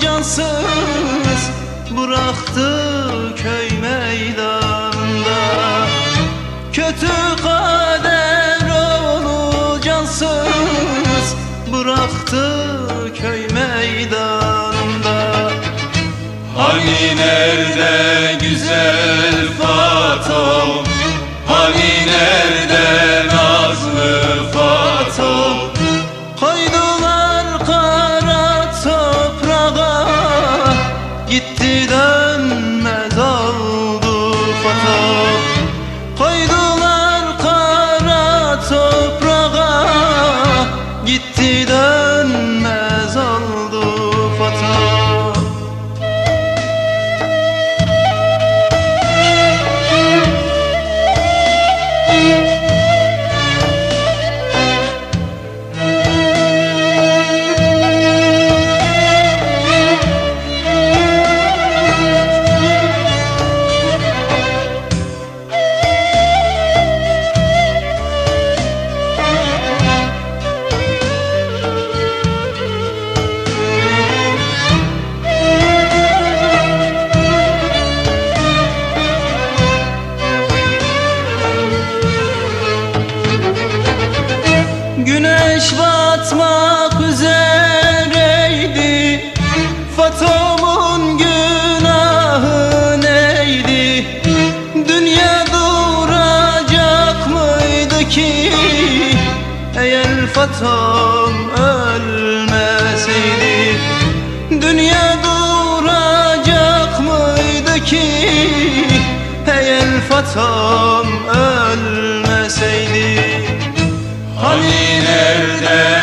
cansız Bıraktı köy meydanında. Kötü kader onu cansız Bıraktı köy meydanında. Hani nerede güzel Fatom Hani nerede Gitti dönmez oldu foto Koydular kara toprağa. Gitti dönmez Güneş batmak üzereydi. Fatom'un günahı neydi? Dünya duracak mıydı ki? Eğer Fatom ölmeseydi Dünya duracak mıydı ki? Eğer Fatom Hani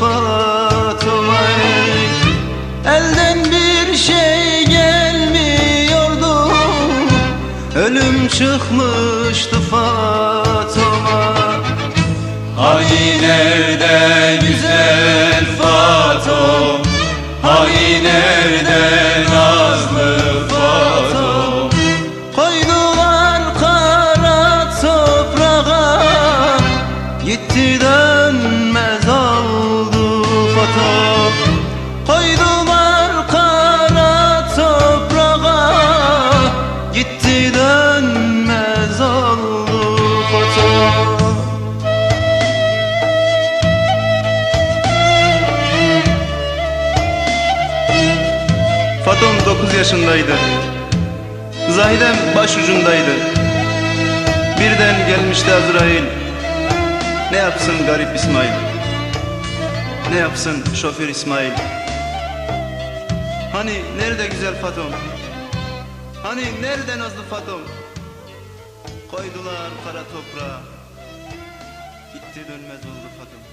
çıkmıştı Fatıma Elden bir şey gelmiyordu. Ölüm çıkmıştı Fatıma Koydular kara toprağa Gitti dönmez oldu foto Fatom 9 yaşındaydı. Zahidem başucundaydı. Birden gelmişti Azrail. Ne yapsın garip İsmail? Ne yapsın şoför İsmail? Hani nerede güzel Fatom? Hani nerede nazlı Fatom? Koydular kara toprağa. Gitti dönmez oldu Fatom.